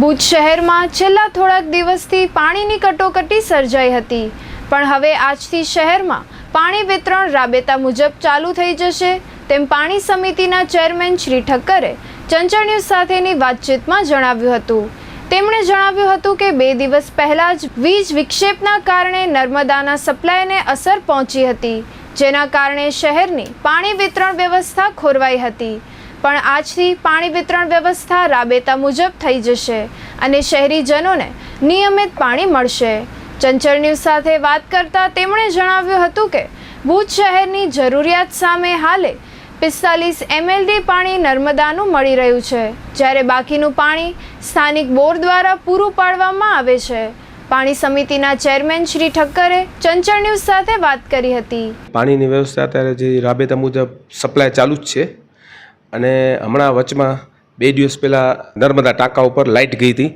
ભુજ શહેરમાં છેલ્લા થોડાક દિવસથી પાણીની કટોકટી સર્જાઈ હતી. પણ હવે આજથી શહેરમાં પાણી વિતરણ રાબેતા મુજબ ચાલુ થઈ જશે, તેમ પાણી સમિતિના ચેરમેન શ્રી ઠક્કરે ચંચળ ન્યૂઝ સાથેની વાતચીતમાં જણાવ્યું હતું. તેમણે જણાવ્યું હતું કે બે દિવસ પહેલા જ વીજ વિક્ષેપના કારણે નર્મદાના સપ્લાયને અસર પહોંચી હતી, જેના કારણે શહેરની પાણી વિતરણ વ્યવસ્થા ખોરવાઈ હતી. પણ આજથી પાણી વિતરણ વ્યવસ્થા રાબેતા મુજબ થઈ જશે અને શહેરીજનોને નિયમિત પાણી મળશે. ચંચળ ન્યૂઝ સાથે વાત કરતા તેમણે જણાવ્યું હતું કે, ભુજ શહેરની જરૂરિયાત સામે હાલે પિસ્તાલીસ એમએલડી પાણી નર્મદાનું મળી રહ્યું છે, જ્યારે બાકીનું પાણી સ્થાનિક બોર દ્વારા પૂરું પાડવામાં આવે છે. પાણી સમિતિના ચેરમેન શ્રી ઠક્કરે ચંચળ ન્યૂઝ સાથે વાત કરી હતી. પાણીની વ્યવસ્થા અત્યારે જે રાબેતા મુજબ સપ્લાય ચાલુ જ છે. અને હમણાં વચમાં બે દિવસ પહેલાં નર્મદા ટાંકા ઉપર લાઇટ ગઈ હતી.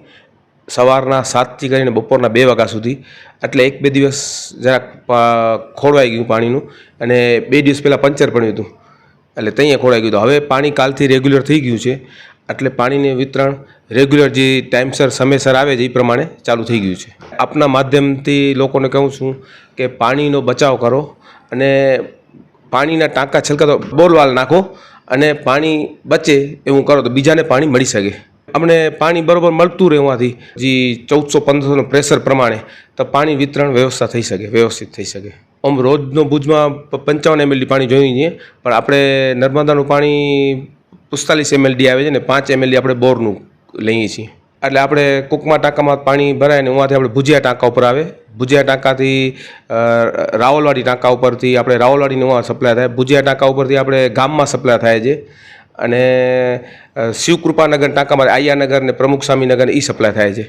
સવારના સાતથી કરીને બપોરના બે વાગ્યા સુધી. એટલે એક બે દિવસ જરાક ખોળવાઈ ગયું પાણીનું અને બે દિવસ પહેલાં પંચર પડ્યું હતું. એટલે ત્યાં ખોળાઈ ગયું હતું. હવે પાણી કાલથી રેગ્યુલર થઈ ગયું છે. એટલે પાણીનું વિતરણ રેગ્યુલર જે ટાઈમસર, સમયસર આવે છે એ પ્રમાણે ચાલુ થઈ ગયું છે. આપના માધ્યમથી લોકોને કહું છું કે પાણીનો બચાવ કરો અને પાણીના ટાંકા છલકા તો બોરવાલ નાખો. અને પાણી બચે એવું કરો તો બીજાને પાણી મળી શકે. અમને પાણી બરોબર મળતું રહે એમાંથી. જે ચૌદસો પંદરસોનું પ્રેશર પ્રમાણે તો પાણી વિતરણ વ્યવસ્થા થઈ શકે, વ્યવસ્થિત થઈ શકે. આમ રોજનો ભુજમાં પંચાવન એમએલડી પાણી જોઈએ છીએ પણ આપણે નર્મદાનું પાણી પિસ્તાલીસ એમએલડી આવે છે ને પાંચ એમએલડી આપણે બોરનું લઈએ છીએ. એટલે આપણે કૂકમાં ટાંકામાં પાણી ભરાય ને ઉहाँથી આપણે ભુજિયા ટાંકા ઉપર આવે. ભુજિયા ટાંકાથી રાવલવાડી ટાંકા ઉપરથી આપણે રાવલવાડીને ઉવા સપ્લાય થાય. ભુજિયા ટાંકા ઉપરથી આપણે ગામમાં સપ્લાય થાય છે. અને શિવકૃપાનગર ટાંકામાં આયાનગર ને પ્રમુખ સ્વામીનગર એ સપ્લાય થાય છે.